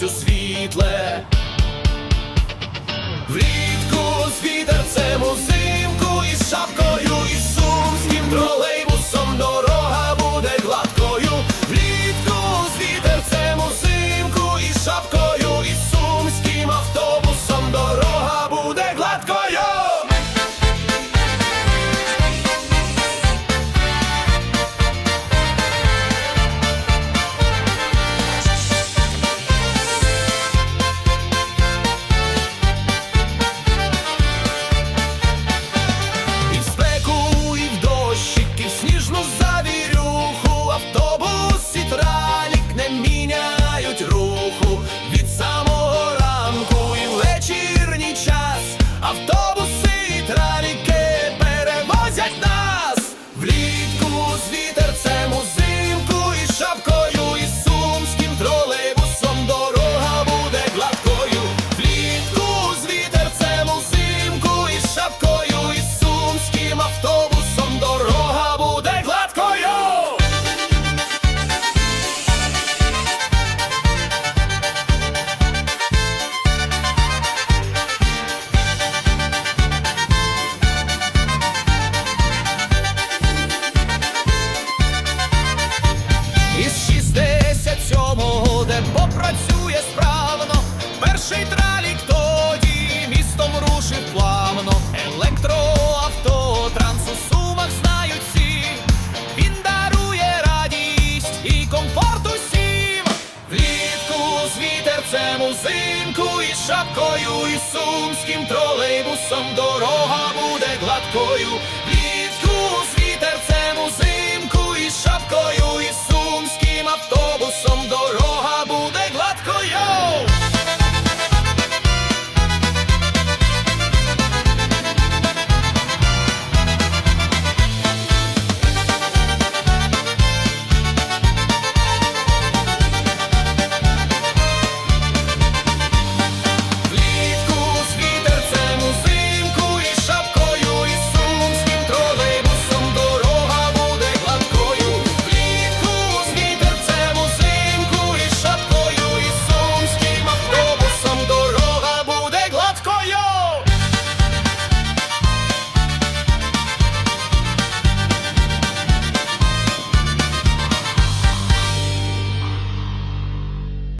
сонцю світле. Узимку і шапкою, і сумським тролейбусом дорога буде гладкою.